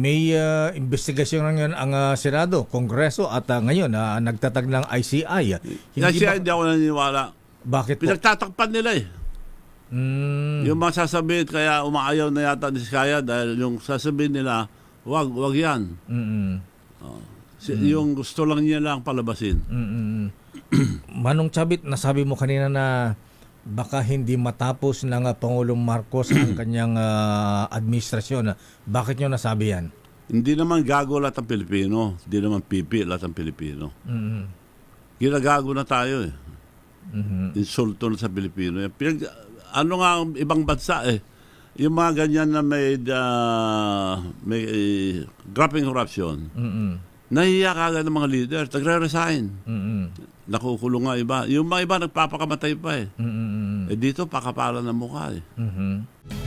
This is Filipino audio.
may ah, investigasyon na ngayon ang ah, Senado, Kongreso at ah, ngayon ah, nagtatag ng ICI. Hindi Kasi ba- hindi ako naniniwala. bakit po? Pinagtatakpan nila eh. Mm, Yung mga sasabihin, kaya umaayaw na yata ni Skaya dahil yung sasabihin nila, wag, wag yan. mm, Si, Yung gusto lang niya lang palabasin. mm, mm. Manong Chabit, nasabi mo kanina na baka hindi matapos ng ah, Pangulong Marcos ang kanyang ah, administrasyon. Bakit nyo nasabi yan? Hindi naman gago lahat ng Pilipino. Hindi naman pipi lahat ng Pilipino. Mm, Ginagago na tayo eh. mhm. Insulto na sa Pilipino. Pinag, ano nga ang ibang bansa eh. Yung mga ganyan na may, uh, may uh, grappling corruption, Mm-mm. nahihiya kagad ng mga leader, nagre-resign. Mm-mm. Nakukulong nga iba. Yung mga iba nagpapakamatay pa eh. Mm-mm. Eh dito, pakapalan ng mukha eh. Mhm.